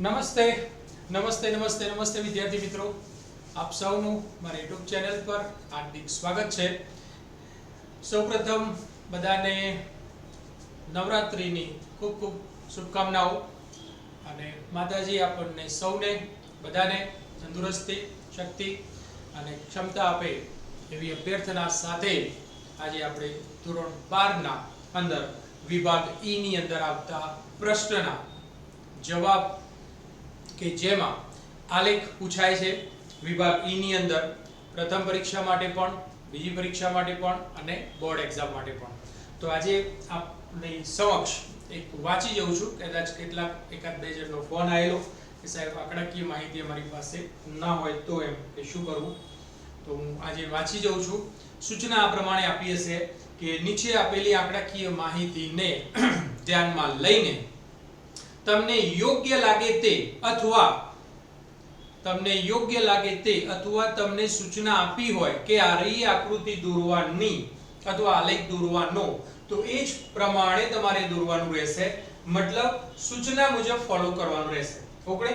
નમસ્તે નમસ્તે નમસ્તે નમસ્તે વિદ્યાર્થી મિત્રો. આપ સૌનું મારા યુટ્યુબ ચેનલ પર હાર્દિક સ્વાગત છે. સૌપ્રથમ બધાને નવરાત્રિની ખૂબ ખૂબ શુભકામનાઓ અને માતાજી આપણને સૌને, બધાને તંદુરસ્તી, શક્તિ અને ક્ષમતા આપે એવી અભ્યર્થના સાથે આજે આપણે ધોરણ બારના અંદર વિભાગ ઈ ની અંદર આવતા પ્રશ્નના જવાબ કે જેમાં આલેખ પૂછાય છે વિભાગ ઈની અંદર, પ્રથમ પરીક્ષા માટે પણ, બીજી પરીક્ષા માટે પણ અને બોર્ડ એક્ઝામ માટે પણ. તો આજે આપની સમક્ષ એક વાંચી જઉં છું. કદાચ કેટલાક એકાદ બે જણનો ફોન આવેલો કે સાહેબ આંકડાકીય માહિતી અમારી પાસે ના હોય તો એમ કે શું કરવું? તો હું આજે વાંચી જઉં છું. સૂચના આ પ્રમાણે આપી હશે કે નીચે આપેલી આંકડાકીય માહિતીને ધ્યાનમાં લઈને તમને યોગ્ય લાગે તે અથવા તમને યોગ્ય લાગે તે અથવા તમને સૂચના આપી હોય કે આ રહી આકૃતિ દોરવાની અથવા આલેખ દોરવાનો, તો એ જ પ્રમાણે તમારે દોરવાનું રહેશે. મતલબ સૂચના મુજબ ફોલો કરવાનું રહેશે. ઓકે?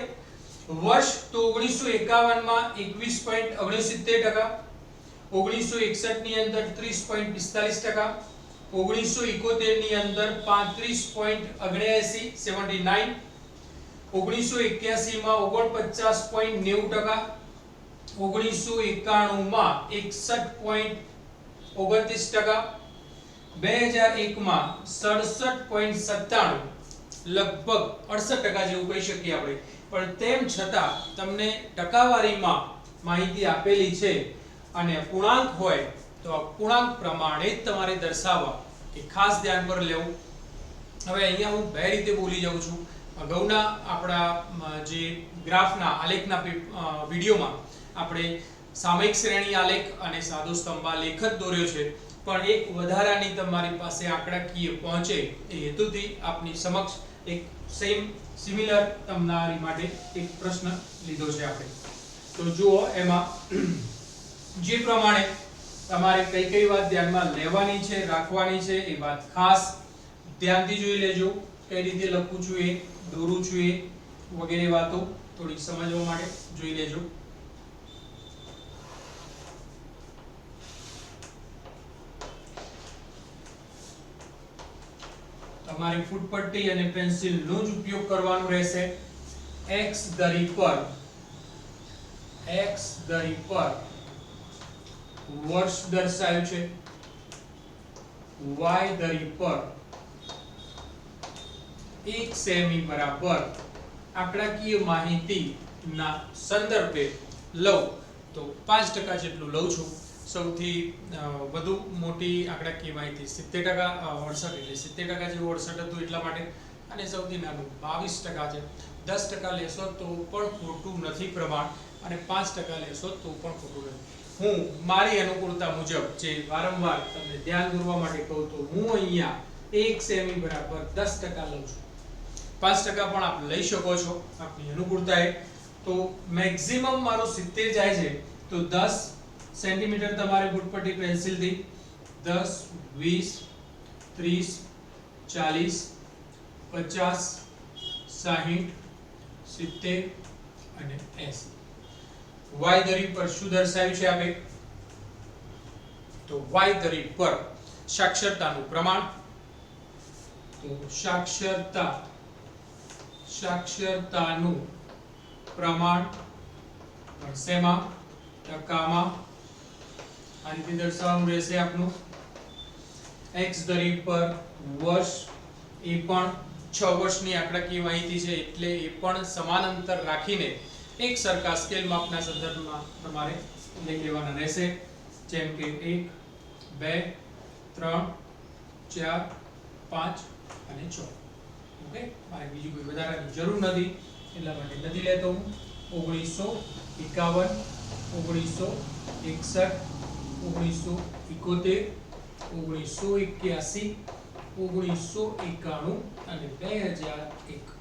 વર્ષ તો ઓગણીસો એકાવનમાં એકવીસ પોઈન્ટ ઓગણસિત્તેર ટકા, ઓગણીસો એકસઠની અંદર ત્રીસ પોઈન્ટ પિસ્તાલીસ ટકા ઓગણીસો ઇકોતેરની અંદર પાંત્રીસ પોઈન્ટ ઓગણ્યાસી સેવન્ટી નાઇન. ઓગણીસો એક્યાસી માં ઓગણપચાસ પોઈન્ટ નેવું ટકા. ઓગણીસો એકાણું માં એકસઠ પોઈન્ટ ઓગણત્રીસ ટકા. બે હજાર એક માં સડસઠ પોઈન્ટ સત્તાણું. લગભગ અડસઠ ટકા જેવું કહી શકીએ આપણે. પણ તેમ છતાં તમને ટકાવારીમાં માહિતી આપેલી છે અને પૂર્ણાંક હોય તો અપૂર્ણાંક પ્રમાણે જ તમારે દર્શાવવા એ ખાસ ધ્યાન પર લેવું. હવે અહીંયા હું બે રીતે બોલી જાઉં છું. અગાઉના આપણા જે ગ્રાફના આલેખના વિડીયોમાં આપણે સામયિક શ્રેણી આલેખ અને સાદો સ્તંભાલેખ જ દોર્યો છે. પણ એક વધારાની તમારી પાસે આંકડાકીય પહોંચે એ હેતુથી આપની સમક્ષ એક સેમ સિમિલર તમારી માટે એક પ્રશ્ન લીધો છે આપણે. તો જુઓ એમાં, જે પ્રમાણે તમારે કઈ કઈ વાત ધ્યાનમાં લેવાની છે, રાખવાની છે, એ વાત ખાસ ધ્યાનથી જોઈ લેજો. કઈ રીતે લખું છું એ, દોરું છું એ, વગેરે વાતો થોડી સમજવા માટે જોઈ લેજો. તમારે ફૂટપટ્ટી અને પેન્સિલનો જ ઉપયોગ કરવાનો રહેશે. X દરી પર. X દરી પર. વર્ષ દર્શાવ્યું છે. Y ધરી પર એક સેમી બરાબર આંકડાકીય માહિતીના સંદર્ભે લઉં. તો પાંચ ટકા જેટલું લઉં છું. સૌથી વધુ મોટી આંકડાકીય માહિતી સિત્તેર ટકા અડસઠ એટલે સિત્તેર ટકા જેવું અડસઠ હતું એટલા માટે. અને સૌથી નાનું બાવીસ ટકા છે. દસ ટકા લેશો તો પણ ખોટું નથી પ્રમાણ. અને પાંચ ટકા લેશો તો પણ ખોટું નથી. હું મારી અનુકૂળતા મુજબ જે વારંવાર તમને ધ્યાન દોરવા માટે કહું તો હું અહીંયા એક સેમી બરાબર દસ ટકા લઉં છું. પાંચ ટકા પણ આપ લઈ શકો છો, આપની અનુકૂળતાએ. તો મેક્સિમમ મારો સિત્તેર જાય છે, તો દસ સેન્ટીમીટર તમારે ગુટપટ્ટી પેન્સિલથી દસ, વીસ, ત્રીસ, ચાલીસ, પચાસ, સાહીઠ, સિત્તેર અને એંસી. વાય ધરી પર શું દર્શાવ્યું છે આપે તો વાય ધરી પર સાક્ષરતાનું પ્રમાણ. તો સાક્ષરતા, સાક્ષરતાનું પ્રમાણ શેમાં ટકામાં. આ દર્શાવવાનું રહેશે આપનું. X ધરી પર વર્ષ, એ પણ છ વર્ષની આંકડાકીય માહિતી છે, એટલે એ પણ સમાન અંતર રાખીને એક સરખા સ્કેલ માપના સંદર્ભમાં તમારે લઈ લેવાના રહેશે. જેમ કે એક, બે, ત્રણ, ચાર, પાંચ અને છ. ઓકે? મારે બીજું કોઈ વધારાની જરૂર નથી, એટલા માટે નથી લેતો હું. ઓગણીસો એકાવન, ઓગણીસો એકસઠ, ઓગણીસો એકોતેર, ઓગણીસો એક્યાસી, ઓગણીસો એકાણું અને બે હજાર એક.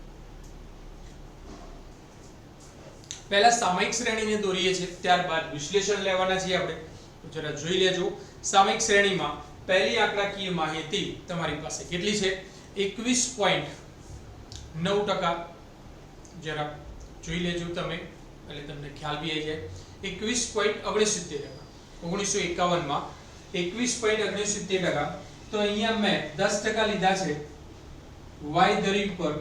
પહેલા સામયિક શ્રેણીને દોરીએ છીએ, ત્યારબાદ વિશ્લેષણ લેવાના છીએ આપણે. તો જરા જોઈ લેજો. સામયિક શ્રેણીમાં પહેલી આંકડાકીય માહિતી તમારી પાસે કેટલી છે? એકવીસ પોઈન્ટ નવ ટકા. જરા જોઈ લેજો તમે, એટલે તમને ખ્યાલ બી આવી જાય. એકવીસ પોઈન્ટ ઓગણસિત્તેર ટકા. ઓગણીસો એકાવનમાં એકવીસ પોઈન્ટ ઓગણસિત્તેર ટકા. તો અહીંયા મેં દસ ટકા લીધા છે. વાય ધરી પર.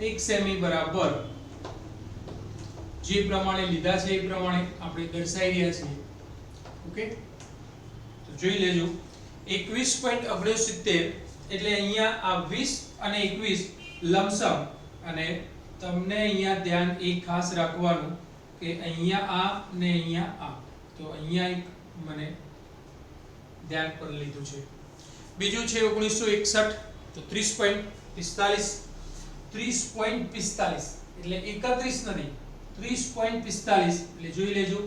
એક સેમી બરાબર જે પ્રમાણે લીધા છે એ પ્રમાણે આપણે દર્શાવી રહ્યા છીએ. ઓકે? તો જોઈ લેજો. એકવીસ પોઈન્ટ ઓગણસિત્તેર એટલે અહીંયા આ વીસ અને એકવીસ લમસમ. અને તમને અહીંયા ધ્યાન એ ખાસ રાખવાનું કે અહીંયા આ ને અહીંયા આ. તો અહીંયા એક મને ધ્યાન પર લીધું છે. બીજું છે ઓગણીસો એકસઠ. તો ત્રીસ પોઈન્ટ પિસ્તાલીસ. ત્રીસ પોઈન્ટ પિસ્તાલીસ. એટલે એકત્રીસ નથી. ત્રીસ પોઈન્ટ પિસ્તાલીસ એટલે જોઈ લેજો,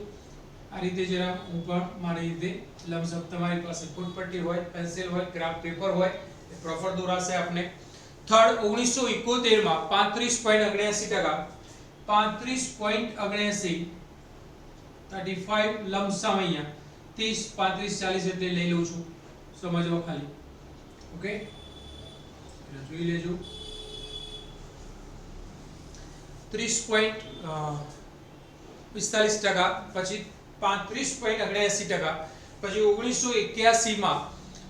આ રીતે જરા હું પણ મારી રીતે લમસમ તમારી પાસે ફૂટપટ્ટી હોય પેન્સિલ હોય ગ્રાફ પેપર હોય, એ પ્રોપર દોરાશે આપને. થર્ડ ઓગણીસો એકોતેરમાં પાંત્રીસ પોઈન્ટ ઓગણ્યાસી ટકા, પાંત્રીસ પોઈન્ટ ઓગણ્યાસી થર્ટી ફાઈવ લમસમ અહીંયા, ત્રીસ, પાંત્રીસ ચાલીસ એટલે લઈ લઉં છું, સમજવા ખાલી. ઓકે જોઈ લેજો. ત્રીસ પોઈન્ટ પિસ્તાલીસ ટકા, પછી પાંત્રીસ પોઈન્ટ ઓગણ્યાસી ટકા, પછી ઓગણીસો એક્યાસીમાં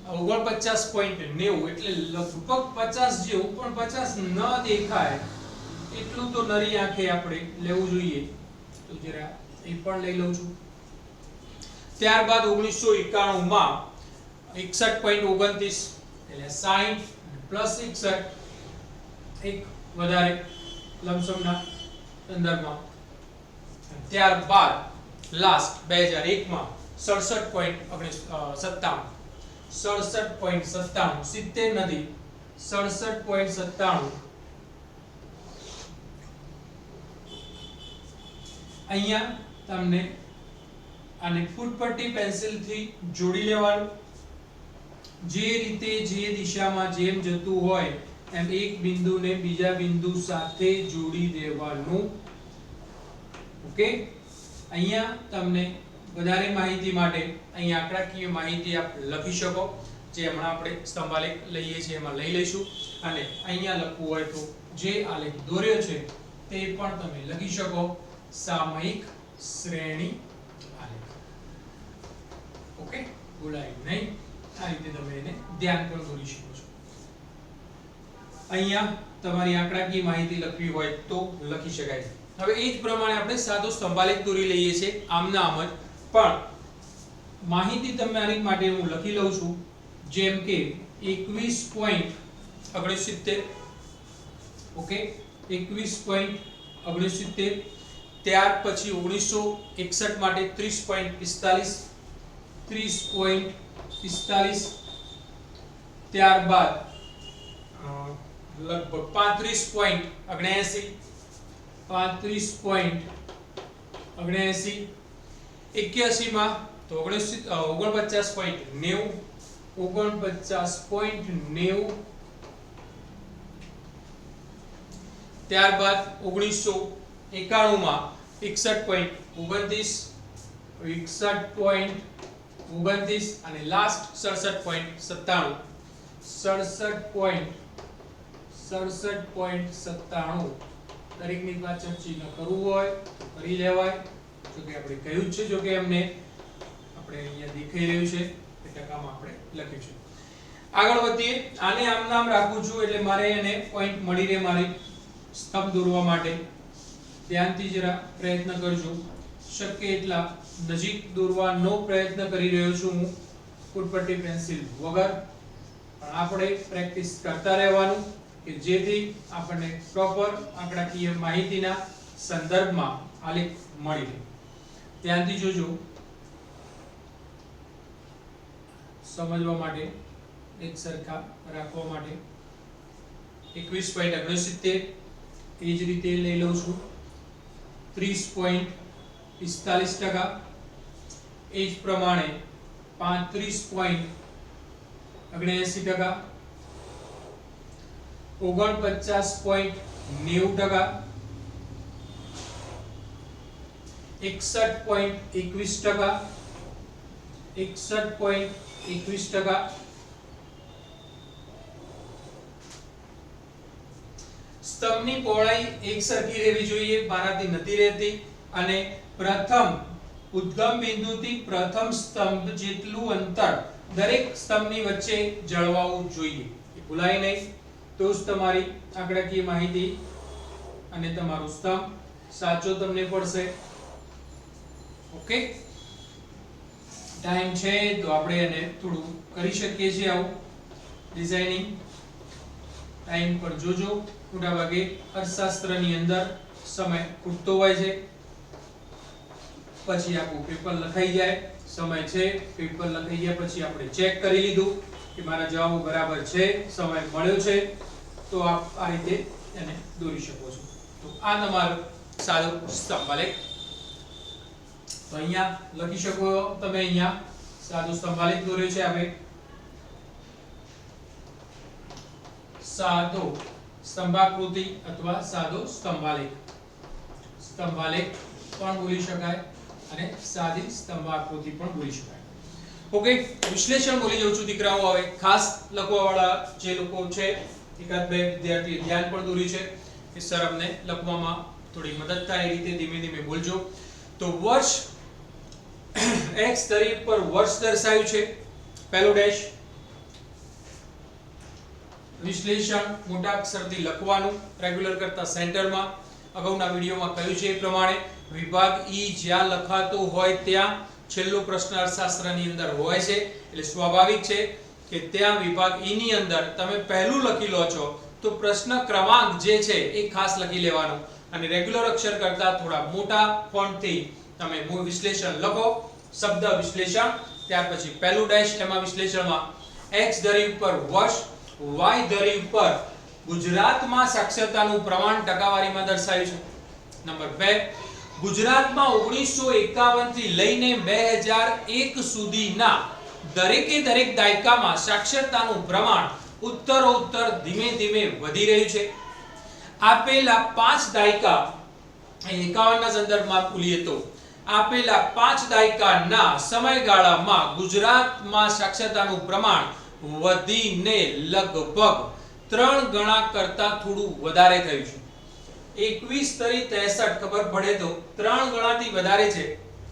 ઓગણપચાસ પોઈન્ટ નેવું, એટલે લગભગ પચાસ જેવું, પણ પચાસ ન દેખાય, એટલું તો નરી આંખે આપણે લેવું જોઈએ. તો જરા એ પણ લઈ લઉં છું. ત્યારબાદ ઓગણીસો એકાણુંમાં એકસઠ પોઈન્ટ ઓગણત્રીસ, એટલે સાહીઠ પ્લસ એકસઠ, એક વધારે લમસમના. સંદર્ભમાં ત્યારબાદ લાસ્ટ બે હજાર એકમાં સડસઠ પોઈન્ટ સત્તાણું. સડસઠ પોઈન્ટ સત્તાણું. સિત્તેર નદી, સડસઠ પોઈન્ટ સત્તાણું. અહીંયા તમને આને ફૂટપટ્ટી પેન્સિલથી જોડી લેવાનું. જે રીતે, જે દિશામાં જેમ જતું હોય, એમ એક બિંદુને બીજા બિંદુ સાથે જોડી દેવાનું. ઓકે? અહીંયા તમને વધારે માહિતી માટે અહીં આંકડાકીય માહિતી આપ લખી શકો, જે હમણાં આપણે સ્તંભાલેખ લઈએ છીએ, એમાં લઈ લઈશું. અને અહીંયા લખવું હોય તો જે આલેખ દોર્યો છે, તે પણ તમે લખી શકો. સામયિક શ્રેણી આલેખ. ઓકે? ભૂલાય નહીં. આ રીતે તમે એને ધ્યાન પણ દોરી શકો છો. અહીંયા તમારી આંકડાકીય માહિતી લખવી હોય તો લખી શકાય. હવે એ જ પ્રમાણે આપણે સાદો સંભાલિત દોરી લઈએ છીએ, આમના આમ જ. પણ માહિતી તમારી માટે હું લખી લઉં છું, જેમ કે એકવીસ પોઈન્ટ ઓગણસિત્તેર ઓકે? એકવીસ પોઈન્ટ ઓગણસિત્તેર ત્યાર પછી ઓગણીસો એકસઠ માટે ત્રીસ પોઈન્ટ પિસ્તાલીસ. ત્રીસ પોઈન્ટ પિસ્તાલીસ. ત્યારબાદ લગભગ પાંત્રીસ પોઈન્ટ ઓગણએંસી પાંત્રીસ પોઈન્ટ ઓગણએંસી. એક્યાસીમાં તો ઓગણપચાસ પોઈન્ટ નેવું. ઓગણપચાસ પોઈન્ટ નેવું. ત્યારબાદ ઓગણીસો એકાણુંમાં એકસઠ પોઈન્ટ ઓગણત્રીસ, એકસઠ પોઈન્ટ ઓગણત્રીસ અને લાસ્ટ સડસઠ પોઈન્ટ સત્તાણું. સડસઠ પોઈન્ટ સડસઠ પોઈન્ટ સત્તાણું. દરેકની પાછળ ચિહ્ન કરવું હોય, કરી લેવાય. જો કે આપણે કહ્યું જ છે, જો કે એમને આપણે અહીંયા દેખાઈ રહ્યું છે, એ ટકામાં આપણે લખ્યું છે. આગળ વધીએ. આને આમ નામ રાખું છું એટલે મારે એને પોઈન્ટ મળી રહે મારી સ્તંભ દોરવા માટે. ધ્યાનથી જરા પ્રયત્ન કરજો. શક્ય એટલા નજીક દોરવાનો પ્રયત્ન કરી રહ્યો છું હું. ફૂટપટ્ટી, પેન્સિલ વગર. પણ આપણે પ્રેક્ટિસ કરતા રહેવાનું. કે જેથી આપણને પ્રોપર આંકડાકીય માહિતીના સંદર્ભમાં આલેખ મળી રહે. ત્યાંથી જોજો. સમજવા માટે, એક સરખા રાખવા માટે. એકવીસ પોઈન્ટ ઓગણસિત્તેર એ જ રીતે લઈ લઉં છું. ત્રીસ પોઈન્ટ પિસ્તાલીસ ટકા. એ જ પ્રમાણે પાંત્રીસ પોઈન્ટ ઓગણએંસી ટકા. ઓગણપચાસ પોઈન્ટ એકસઠ પોઈન્ટ એકવીસ સ્તંભની પહોળાઈ એકસરખી રહેવી જોઈએ મારાથી નથી રહેતી. અને પ્રથમ ઉદ્ગમ બિંદુથી પ્રથમ સ્તંભ જેટલું અંતર દરેક સ્તંભની વચ્ચે જળવાવું જોઈએ. ભૂલાય નહીં. તો જ તમારી આંકડાકીય માહિતી અને તમારો સ્તંભ સાચો તમને પડશે. ઓકે? ટાઈમ છે તો આપણે એને થોડું કરી શકીએ છીએ આવું. ડિઝાઇનિંગ ટાઈમ પર જોજો. મોટા ભાગે અર્થશાસ્ત્રની અંદર સમય ખૂટતો હોય છે. પછી આખું પેપર લખાઈ જાય. સમય છે પેપર લખાઈ ગયા પછી આપણે ચેક કરી લીધું કે મારા જવાબો બરાબર છે, સમય મળ્યો છે. તો આપ આ રીતે એને દોરી શકો છો. તો આ તમારો સાદો સ્તંભાલેખ તો અહીંયા લખી શકો તમે અહીંયા. સાદો સ્તંભાલેખ દોર્યો છે આપણે. સાદો સ્તંભાકૃતિ અથવા સાદો સ્તંભાલેખ સ્તંભાલેખ પણ બોલી શકાય અને સાદી સ્તંભાકૃતિ પણ બોલી શકાય. ઓકે વિશ્લેષણ બોલી જઉં છું દીકરાઓ હવે. ખાસ લખવા વાળા જે લોકો છે એકાદ બે વિદ્યાર્થીએ ધ્યાન પણ દોર્યું છે કે સર અમને લખવામાં થોડી મદદ થાય એ રીતે ધીમે ધીમે બોલજો. તો વર્ષ એક્સ તરી પર વર્ષ દર્શાવ્યું છે. પહેલો ડેશ વિશ્લેષણ મોટા અક્ષરથી લખવાનું રેગ્યુલર કરતા સેન્ટરમાં અગાઉના વિડીયોમાં કહ્યું છે એ પ્રમાણે વિભાગ ઈ જ્યાં લખાતો હોય ત્યાં છેલ્લો પ્રશ્ન અર્થશાસ્ત્રની અંદર હોય છે. એટલે સ્વાભાવિક છે કે ત્યાં વિભાગ ઈ ની અંદર તમે પહેલું લખી લો છો, તો પ્રશ્ન ક્રમાંક જે છે એ ખાસ લખી લેવાનો. અને રેગ્યુલર અક્ષર કરતા થોડા મોટા ફોન્ટથી તમે મૂળ વિશ્લેષણ લખો, શબ્દ વિશ્લેષણ, ત્યાર પછી પહેલું ડેશ એમાં વિશ્લેષણમાં, x ધરી ઉપર વર્ષ y ધરી ઉપર ગુજરાતમાં સાક્ષરતાનું પ્રમાણ ટકાવારીમાં દર્શાવ્યું છે. નંબર 2 ગુજરાતમાં 1951 થી લઈને 2001 સુધીના દરેકે દરેક દાયકામાં સાક્ષરતાનું પ્રમાણ ઉત્તરોત્તર ધીમે ધીમે વધી રહ્યું છે. આપેલા પાંચ દાયકા અહીં 51 ના સંદર્ભમાં ખુલીએ તો, આપેલા પાંચ દાયકાના સમયગાળામાં ગુજરાતમાં સાક્ષરતાનું પ્રમાણ વધીને લગભગ ત્રણ ગણા કરતા થોડું વધારે થયું છે. એકવીસ તરી ત્રેસઠ, ખબર પડે તો, ત્રણ ગણાથી વધારે છે.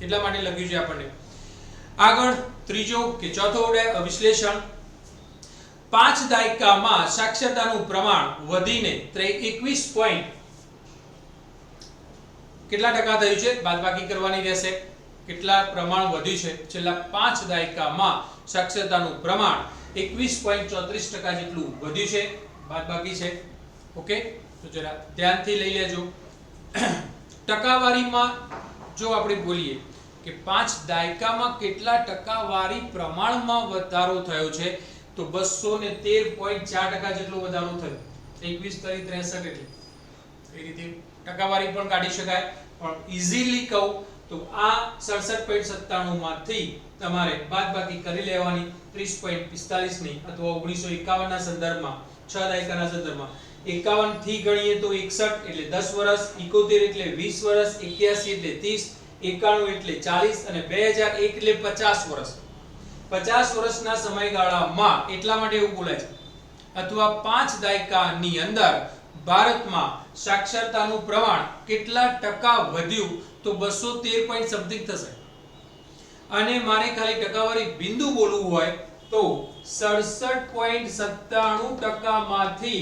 એટલા માટે લખ્યું છે આપણને. આગળ ત્રીજો કે ચોથો વિશ્લેષણ પાંચ દાયકામાં સાક્ષરતાનું પ્રમાણ વધીને એકવીસ પોઈન્ટ કેટલા ટકા થયું છે? બાદબાકી કરવાની રહેશે. કેટલા પ્રમાણ વધ્યું છે? છેલ્લા પાંચ દાયકામાં સાક્ષરતાનું પ્રમાણ એકવીસ પોઈન્ટ ચોત્રીસ ટકા જેટલું વધ્યું છે. બાદબાકી છે. ઓકે? તો જરા ધ્યાનથી લઈ લેજો. ટકાવારીમાં જો આપણે બોલીએ કે પાંચ દાયકામાં કેટલા ટકાવારી પ્રમાણમાં વધારો થયો છે? તો બસો ને તેર પોઈન્ટ ચાર ટકા જેટલો વધારો થયો. એકવીસ તરી ત્રેસઠ એટલે. એ રીતે ટકાવારી પણ કાઢી શકાય. પણ ઇઝીલી કહું, તો આ સડસઠ પોઈન્ટ સત્તાણું માંથી તમારે બાદબાકી કરી લેવાની ત્રીસ પોઈન્ટ પિસ્તાલીસની અથવા ઓગણીસો એકાવન ના સંદર્ભમાં, છ દાયકાના સંદર્ભમાં. એકાવનથી ગણીએ તો એકસઠ એટલે દસ વર્ષ ઇકોતેર એટલે વીસ વર્ષ એક્યાસી એટલે ત્રીસ એકાણું એટલે ચાલીસ અને બે હજાર એક એટલે પચાસ વર્ષ. પચાસ વર્ષના સમયગાળામાં એટલા માટે એવું બોલાય છે? અથવા પાંચ દાયકાની અંદર ભારતમાં સાક્ષરતાનું પ્રમાણ કેટલા ટકા વધ્યું તો બસો તેર પોઈન્ટ સમથિંગ થશે. અને મારે ખાલી ટકાવારી બિંદુ બોલવું હોય તો સડસઠ પોઈન્ટ સત્તાણું ટકામાંથી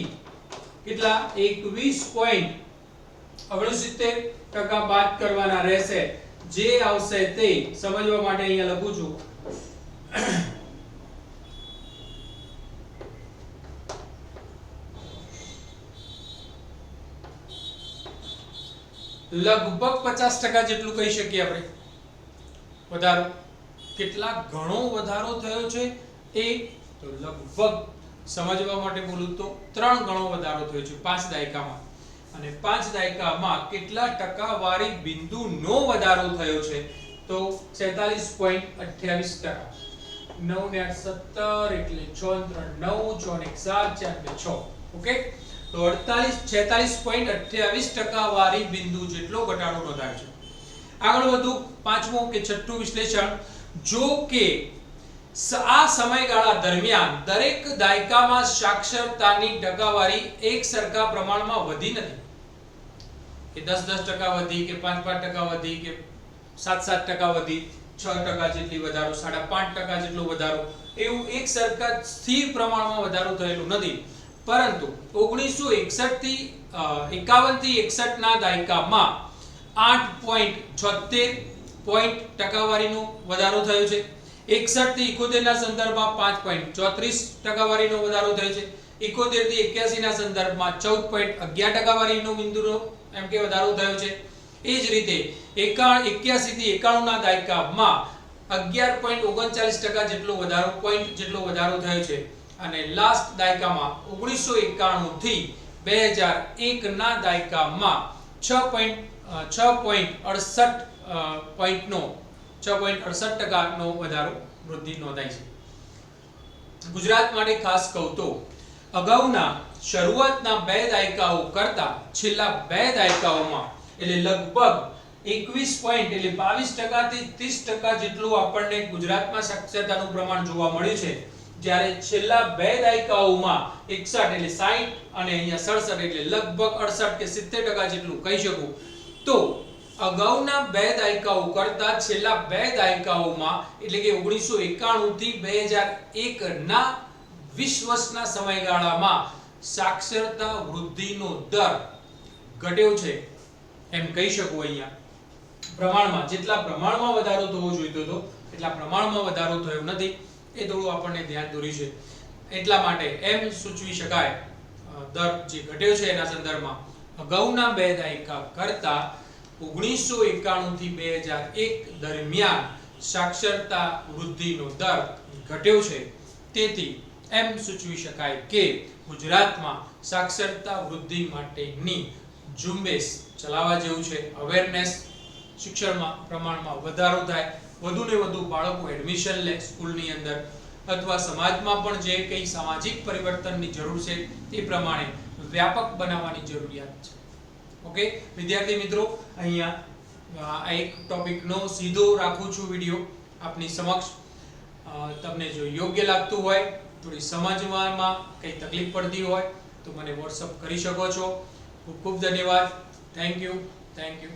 કેટલા? એકવીસ પોઈન્ટ ઓગણસિત્તેર ટકા બાદ કરવાના રહેશે. જે આવશે તે સમજવા માટે અહીંયા લખું છું. લગભગ પચાસ ટકા જેટલું કહી શકીએ આપણે. વધારો. કેટલા ઘણો વધારો થયો છે એ તો લગભગ સમજવા માટે બોલું તો ત્રણ ગણો વધારો થયો છે પાંચ દાયકામાં. અને પાંચ દાયકામાં કેટલા ટકાવારી બિંદુનો વધારો થયો છે? તો 46.28 ટકા. 9 ને 8 17 એટલે 6 ને 3 9 6 ને 1 7 4 ને 6 ઓકે? તો 48 46.28 ટકા વારી બિંદુ જેટલો ઘટાડો નોંધાયો છે. આગળ વધુ, પાંચમું કે છઠ્ઠું વિશ્લેષણ. જો કે આ સમયગાળા દરમિયાન દરેક દાયકામાં સાક્ષરતાની ટકાવારી એક સરખા પ્રમાણમાં વધી નથી. કે દસ દસ ટકા વધી કે પાંચ પાંચ ટકા વધી કે સાત સાત ટકા વધી, છ ટકા જેટલી વધારો, સાડા પાંચ ટકા જેટલો વધારો, એવું એક સરખા સ્થિર પ્રમાણમાં વધારો થયેલું નથી. પરંતુ ઓગણીસો એકસઠથી એકાવનથી એકસઠ ના દાયકામાં આઠ પોઈન્ટ છોતેર પોઈન્ટ ટકાવારીનો વધારો થયો છે. એકસઠથી ઇકોતેર ના સંદર્ભમાં પાંચ પોઈન્ટ ચોત્રીસ ટકાવારીનો વધારો થયો છે. ઇકોતેરથી એક્યાસી ના સંદર્ભમાં ચૌદ પોઈન્ટ અગિયાર ટકાવારીનો બિંદુનો એમ કે વધારો થયો છે. એ જ રીતે એકા એક્યાસી થી એકાણું ના દાયકામાં અગિયાર પોઈન્ટ ઓગણચાલીસ ટકા જેટલો વધારો પોઈન્ટ જેટલો વધારો થયો છે. અને લાસ્ટ દાયકામાં ઓગણીસો એકાણું થી બે હજાર એક ના દાયકામાં છ પોઈન્ટ છ પોઈન્ટ અડસઠ પોઈન્ટનો છ પોઈન્ટ અડસઠ ટકાનો વધારો વૃદ્ધિ નોંધાઈ છે. ગુજરાત માટે ખાસ કહું તો અગાઉના શરૂઆતના બે દાયકાઓ કરતા છેલ્લા બે દાયકાઓમાં, એટલે લગભગ એકવીસ પોઈન્ટ એટલે બાવીસ ટકાથી ત્રીસ ટકા જેટલું આપણને ગુજરાતમાં સાક્ષરતાનું પ્રમાણ જોવા મળ્યું છે. જ્યારે છેલ્લા બે દાયકાઓમાં એકસઠ એટલે સાહીઠ અને અહીંયા સડસઠ એટલે લગભગ અડસઠ કે સિત્તેર ટકા જેટલું કહી શકું. તો અગાઉના બે દાયકાઓ કરતા છેલ્લા બે દાયકાઓમાં, એટલે કે ઓગણીસો એકાણું થી બે હજાર એક ના વીસ વર્ષના સમયગાળામાં સાક્ષરતા વૃદ્ધિનો દર ઘટ્યો છે એમ કહી શકું અહીંયા. પ્રમાણમાં જેટલા પ્રમાણમાં વધારો થવો જોઈતો હતો, એટલા પ્રમાણમાં વધારો થયો નથી. એ થોડું આપણને ધ્યાન દોર્યું છે. એટલા માટે એમ સૂચવી શકાય દર જે ઘટ્યો છે એના સંદર્ભમાં. અગાઉના બે દાયકા કરતા ઓગણીસો એકાણું થી બે હજાર એક દરમિયાન સાક્ષરતા વૃદ્ધિનો દર ઘટ્યો છે. તેથી એમ સૂચવી શકાય કે ગુજરાતમાં સાક્ષરતા વૃદ્ધિ માટેની ઝુંબેશ ચલાવવા જેવું છે. અવેરનેસ શિક્ષણમાં પ્રમાણમાં વધારો થાય. વધુ ને વધુ બાળકો એડમિશન લે સ્કૂલની અંદર અથવા સમાજમાં પણ જે કંઈ સામાજિક પરિવર્તનની જરૂર છે તે પ્રમાણે વ્યાપક બનાવવાની જરૂરિયાત છે. ઓકે? વિદ્યાર્થી મિત્રો, અહીંયા આ એક ટોપિકનો સીધો રાખું છું વીડિયો આપની સમક્ષ. તમને જો યોગ્ય લાગતું હોય થોડી સમજવામાં કંઈ તકલીફ પડતી હોય તો મને વોટ્સઅપ કરી શકો છો. ખૂબ ખૂબ ધન્યવાદ. Thank you thank you